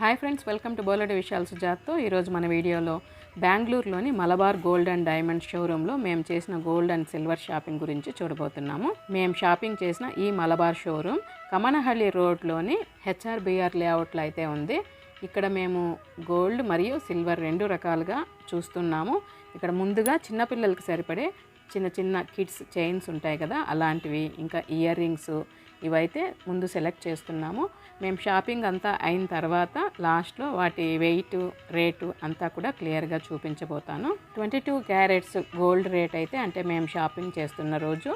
Hi friends welcome to బోలెడ్ విశాల్ సుజాత్తో. ఈరోజు మన వీడియోలో బెంగళూరులోని మలబార్ గోల్డ్ అండ్ డైమండ్ షోరూంలో మేము చేసిన గోల్డ్ అండ్ సిల్వర్ షాపింగ్ గురించి చూడబోతున్నాము. మేము షాపింగ్ చేసిన ఈ మలబార్ షోరూమ్ కమనహಳ್ಳಿ రోడ్లోని హెచ్ఆర్బిఆర్ లేఅవుట్లో అయితే ఉంది. ఇక్కడ మేము గోల్డ్ మరియు సిల్వర్ రెండు రకాలుగా చూస్తున్నాము. ఇక్కడ ముందుగా చిన్నపిల్లలకి సరిపడే చిన్న చిన్న కిడ్స్ చైన్స్ ఉంటాయి కదా అలాంటివి ఇంకా ఇయర్ రింగ్స్ ఇవైతే ముందు సెలెక్ట్ చేస్తున్నాము. మేము షాపింగ్ అంతా అయిన తర్వాత లాస్ట్లో వాటి వెయిట్ రేటు అంతా కూడా క్లియర్గా చూపించబోతాను. Twenty two carats gold rate అయితే అంటే మేము షాపింగ్ చేస్తున్న రోజు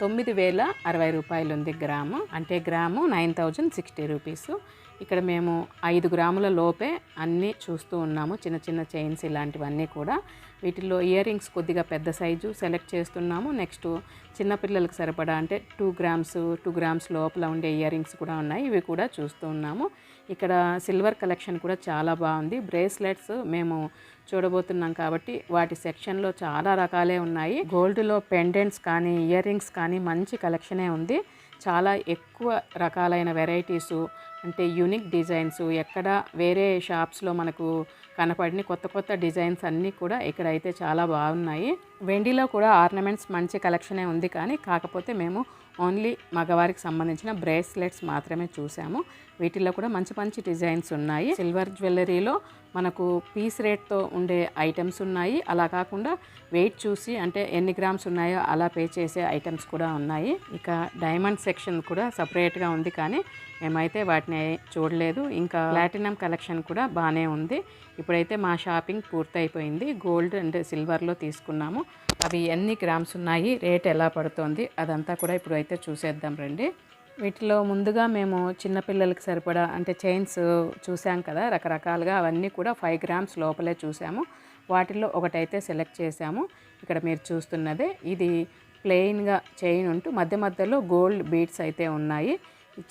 తొమ్మిది వేల అరవై రూపాయలు ఉంది గ్రాము. అంటే gram nine thousand sixty rupees. ఇక్కడ మేము ఐదు గ్రాముల లోపే అన్నీ చూస్తూ ఉన్నాము. చిన్న చిన్న చైన్స్ ఇలాంటివన్నీ కూడా. వీటిల్లో ఇయర్ రింగ్స్ కొద్దిగా పెద్ద సైజు సెలెక్ట్ చేస్తున్నాము. నెక్స్ట్ చిన్నపిల్లలకు సరిపడా అంటే టూ గ్రామ్స్ టూ గ్రామ్స్ లోపల ఉండే ఇయర్ రింగ్స్ కూడా ఉన్నాయి. ఇవి కూడా చూస్తూ ఉన్నాము. ఇక్కడ సిల్వర్ కలెక్షన్ కూడా చాలా బాగుంది. బ్రేస్లెట్స్ మేము చూడబోతున్నాం కాబట్టి వాటి సెక్షన్లో చాలా రకాలే ఉన్నాయి. గోల్డ్లో పెండెంట్స్ కానీ ఇయర్ రింగ్స్ కానీ మంచి కలెక్షనే ఉంది. చాలా ఎక్కువ రకాలైన వెరైటీసు అంటే యూనిక్ డిజైన్స్ ఎక్కడ వేరే షాప్స్లో మనకు కనపడిన కొత్త కొత్త డిజైన్స్ అన్నీ కూడా ఇక్కడైతే చాలా బాగున్నాయి. వెండిలో కూడా ఆర్నమెంట్స్ మంచి కలెక్షనే ఉంది కానీ కాకపోతే మేము ఓన్లీ మగవారికి సంబంధించిన బ్రేస్లెట్స్ మాత్రమే చూసాము. వీటిల్లో కూడా మంచి మంచి డిజైన్స్ ఉన్నాయి. సిల్వర్ జ్యువెలరీలో మనకు పీస్ రేట్తో ఉండే ఐటమ్స్ ఉన్నాయి. అలా కాకుండా వెయిట్ చూసి అంటే ఎన్ని గ్రామ్స్ ఉన్నాయో అలా పే చేసే ఐటమ్స్ కూడా ఉన్నాయి. ఇక డైమండ్ సెక్షన్ కూడా సపరేట్గా ఉంది కానీ మేమైతే వాటిని చూడలేదు. ఇంకా ప్లాటినం కలెక్షన్ కూడా బాగానే ఉంది. ఇప్పుడైతే మా షాపింగ్ పూర్తయిపోయింది. గోల్డ్ అండ్ సిల్వర్లో తీసుకున్నాము. అవి ఎన్ని గ్రామ్స్ ఉన్నాయి? రేట్ ఎలా పడుతోంది? అదంతా కూడా ఇప్పుడు అయితే చూసేద్దాం రండి. వీటిలో ముందుగా మేము చిన్నపిల్లలకి సరిపడా అంటే చైన్స్ చూసాం కదా రకరకాలుగా అవన్నీ కూడా ఫైవ్ గ్రామ్స్ లోపలే చూసాము. వాటిల్లో ఒకటైతే సెలెక్ట్ చేసాము. ఇక్కడ మీరు చూస్తున్నదే ఇది ప్లెయిన్గా చైన్ ఉంటూ మధ్య మధ్యలో గోల్డ్ బీడ్స్ అయితే ఉన్నాయి.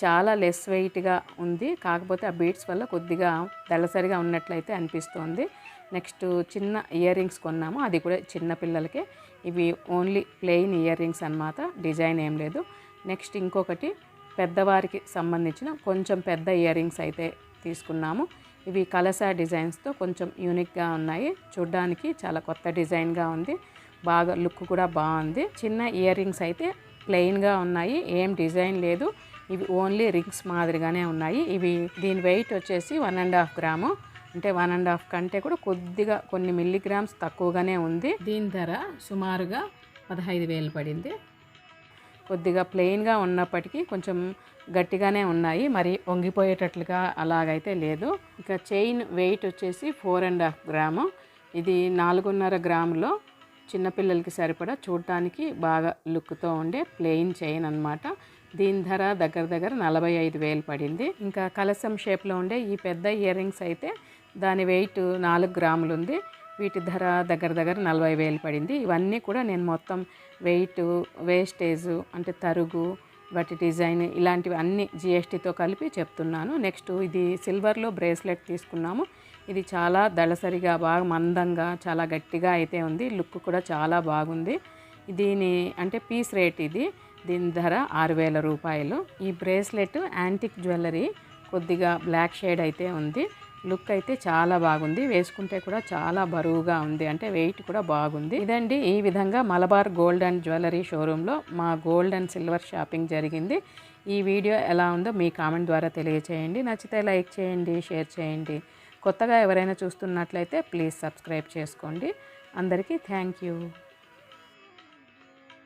చాలా లెస్ వెయిట్గా ఉంది కాకపోతే ఆ బీడ్స్ వల్ల కొద్దిగా దళసరిగా ఉన్నట్లయితే అనిపిస్తోంది. నెక్స్ట్ చిన్న ఇయర్ రింగ్స్ కొన్నాము అది కూడా చిన్న పిల్లలకే. ఇవి ఓన్లీ ప్లెయిన్ ఇయర్ రింగ్స్ అనమాట డిజైన్ ఏం లేదు. నెక్స్ట్ ఇంకొకటి పెద్దవారికి సంబంధించిన కొంచెం పెద్ద ఇయర్ రింగ్స్ అయితే తీసుకున్నాము. ఇవి కలసా డిజైన్స్తో కొంచెం యూనిక్గా ఉన్నాయి. చూడ్డానికి చాలా కొత్త డిజైన్గా ఉంది. బాగా లుక్ కూడా బాగుంది. చిన్న ఇయర్ రింగ్స్ అయితే ప్లెయిన్గా ఉన్నాయి. ఏం డిజైన్ లేదు. ఇవి ఓన్లీ రింగ్స్ మాదిరిగానే ఉన్నాయి. ఇవి దీని వెయిట్ వచ్చేసి వన్ అండ్ హాఫ్ గ్రాము అంటే వన్ అండ్ హాఫ్ కంటే కూడా కొద్దిగా కొన్ని మిల్లీగ్రామ్స్ తక్కువగానే ఉంది. దీని ధర సుమారుగా పదహైదు వేలు పడింది. కొద్దిగా ప్లెయిన్గా ఉన్నప్పటికీ కొంచెం గట్టిగానే ఉన్నాయి. మరి వంగిపోయేటట్లుగా అలాగైతే లేదు. ఇక చైన్ వెయిట్ వచ్చేసి ఫోర్ అండ్ హాఫ్ గ్రాము. ఇది నాలుగున్నర గ్రాములో చిన్నపిల్లలకి సరిపడా చూడటానికి బాగా లుక్తో ఉండే ప్లెయిన్ చైన్ అనమాట దీని ధర దగ్గర దగ్గర నలభై ఐదు వేలు పడింది. ఇంకా కలసం షేప్లో ఉండే ఈ పెద్ద ఇయర్ రింగ్స్ అయితే దాని వెయిట్ నాలుగు గ్రాములు ఉంది వీటి ధర దగ్గర దగ్గర నలభై వేలు పడింది. ఇవన్నీ కూడా నేను మొత్తం వెయిట్ వేస్టేజ్ అంటే తరుగు వాటి డిజైన్ ఇలాంటివి అన్ని జిఎస్టీతో కలిపి చెప్తున్నాను. నెక్స్ట్ ఇది సిల్వర్లో బ్రేస్లెట్ తీసుకున్నాము. ఇది చాలా దళసరిగా బాగా మందంగా చాలా గట్టిగా అయితే ఉంది. లుక్ కూడా చాలా బాగుంది. దీని అంటే పీస్ రేట్ ఇది. దీని ధర ఆరు వేల రూపాయలు. ఈ బ్రేస్లెట్ యాంటిక్ జ్యువెలరీ కొద్దిగా బ్లాక్ షేడ్ అయితే ఉంది. లుక్ అయితే చాలా బాగుంది. వేసుకుంటే కూడా చాలా బరువుగా ఉంది. అంటే వెయిట్ కూడా బాగుంది. ఇదండి ఈ విధంగా మలబార్ గోల్డ్ అండ్ జ్యువెలరీ షోరూంలో మా గోల్డ్ అండ్ సిల్వర్ షాపింగ్ జరిగింది. ఈ వీడియో ఎలా ఉందో మీ కామెంట్ ద్వారా తెలియచేయండి. నచ్చితే లైక్ చేయండి షేర్ చేయండి. కొత్తగా ఎవరైనా చూస్తున్నట్లయితే ప్లీజ్ సబ్స్క్రైబ్ చేసుకోండి. అందరికీ థ్యాంక్ యూ.